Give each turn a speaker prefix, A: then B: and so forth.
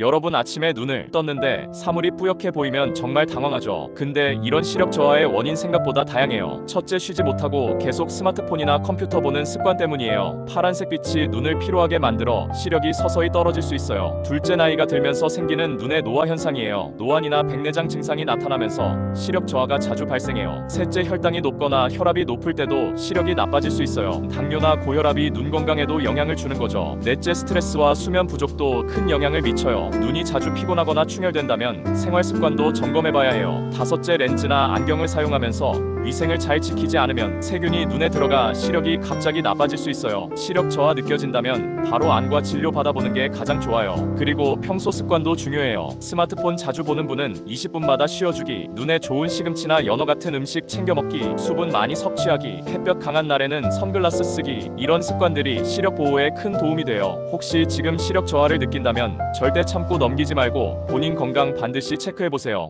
A: 여러분 아침에 눈을 떴는데 사물이 뿌옇게 보이면 정말 당황하죠. 근데 이런 시력 저하의 원인 생각보다 다양해요. 첫째 쉬지 못하고 계속 스마트폰이나 컴퓨터 보는 습관 때문이에요. 파란색 빛이 눈을 피로하게 만들어 시력이 서서히 떨어질 수 있어요. 둘째 나이가 들면서 생기는 눈의 노화 현상이에요. 노안이나 백내장 증상이 나타나면서 시력 저하가 자주 발생해요. 셋째 혈당이 높거나 혈압이 높을 때도 시력이 나빠질 수 있어요. 당뇨나 고혈압이 눈 건강에도 영향을 주는 거죠. 넷째 스트레스와 수면 부족도 큰 영향을 미쳐요. 눈이 자주 피곤하거나 충혈된다면 생활 습관도 점검해 봐야 해요. 다섯째 렌즈나 안경을 사용하면서 위생을 잘 지키지 않으면 세균이 눈에 들어가 시력이 갑자기 나빠질 수 있어요. 시력 저하 느껴진다면 바로 안과 진료 받아보는 게 가장 좋아요. 그리고 평소 습관도 중요해요. 스마트폰 자주 보는 분은 20분마다 쉬어주기, 눈에 좋은 시금치나 연어 같은 음식 챙겨 먹기, 수분 많이 섭취하기, 햇볕 강한 날에는 선글라스 쓰기 이런 습관들이 시력 보호에 큰 도움이 돼요. 혹시 지금 시력 저하를 느낀다면 절대 참고 넘기지 말고 본인 건강 반드시 체크해 보세요.